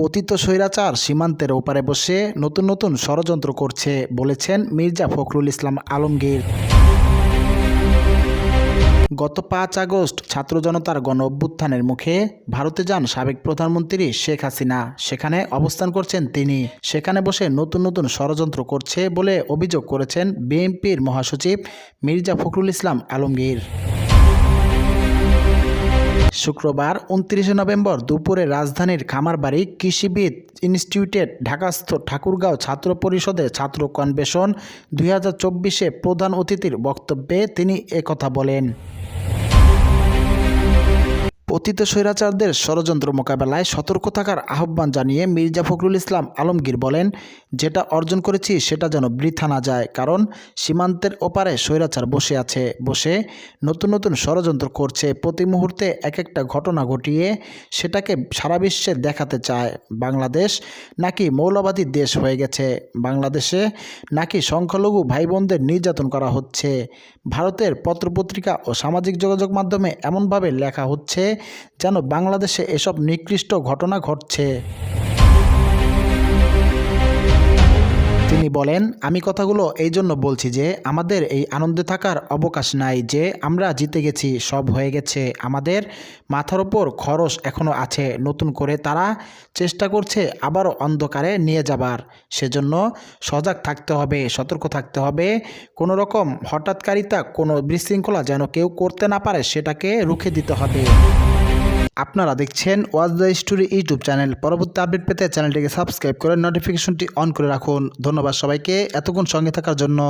পতিত স্বৈরাচার সীমান্তের ওপারে বসে নতুন নতুন ষড়যন্ত্র করছে, বলেছেন মির্জা ফখরুল ইসলাম আলমগীর। গত পাঁচ আগস্ট ছাত্র জনতার গণ অভ্যুত্থানের মুখে ভারতে যান সাবেক প্রধানমন্ত্রী শেখ হাসিনা। সেখানে অবস্থান করছেন তিনি। সেখানে বসে নতুন নতুন ষড়যন্ত্র করছে বলে অভিযোগ করেছেন বিএনপির মহাসচিব মির্জা ফখরুল ইসলাম আলমগীর। শুক্রবার উনত্রিশে নভেম্বর দুপুরে রাজধানীর খামারবাড়ি কৃষিবিদ ইনস্টিটিউটের ঢাকাস্থ ঠাকুরগাঁও ছাত্র পরিষদের ছাত্র কনভেশন দুই হাজার প্রধান অতিথির বক্তব্যে তিনি একথা বলেন। পতিত স্বৈরাচারদের ষড়যন্ত্র মোকাবেলায় সতর্ক থাকার আহ্বান জানিয়ে মির্জা ফখরুল ইসলাম আলমগীর বলেন, যেটা অর্জন করেছি সেটা যেন বৃথা না যায়, কারণ সীমান্তের ওপারে স্বৈরাচার বসে আছে, বসে নতুন নতুন ষড়যন্ত্র করছে। প্রতি মুহূর্তে এক একটা ঘটনা ঘটিয়ে সেটাকে সারা বিশ্বে দেখাতে চায়। বাংলাদেশ নাকি মৌলবাদী দেশ হয়ে গেছে, বাংলাদেশে নাকি সংখ্যালঘু ভাই বোনদের নির্যাতন করা হচ্ছে। ভারতের পত্রপত্রিকা ও সামাজিক যোগাযোগ মাধ্যমে এমনভাবে লেখা হচ্ছে যেন বাংলাদেশে এসব নিকৃষ্ট ঘটনা ঘটছে। তিনি বলেন, আমি কথাগুলো এই জন্য বলছি যে আমাদের এই আনন্দে থাকার অবকাশ নাই যে আমরা জিতে গেছি, সব হয়ে গেছে। আমাদের মাথার ওপর খরচ এখনও আছে, নতুন করে তারা চেষ্টা করছে আবারও অন্ধকারে নিয়ে যাবার। সেজন্য সজাগ থাকতে হবে, সতর্ক থাকতে হবে। কোনো রকম হঠাৎকারিতা, কোনো বিশৃঙ্খলা যেন কেউ করতে না পারে, সেটাকে রুখে দিতে হবে। আপনারা দেখছেন ওয়াজ দ্য স্টোরি ইউটিউব চ্যানেল পরবর্তী আপডেট পেতে চ্যানেলটিকে সাবস্ক্রাইব করে নোটিফিকেশনটি অন করে রাখুন। ধন্যবাদ সবাইকে। এতক্ষণ সঙ্গে থাকার জন্য।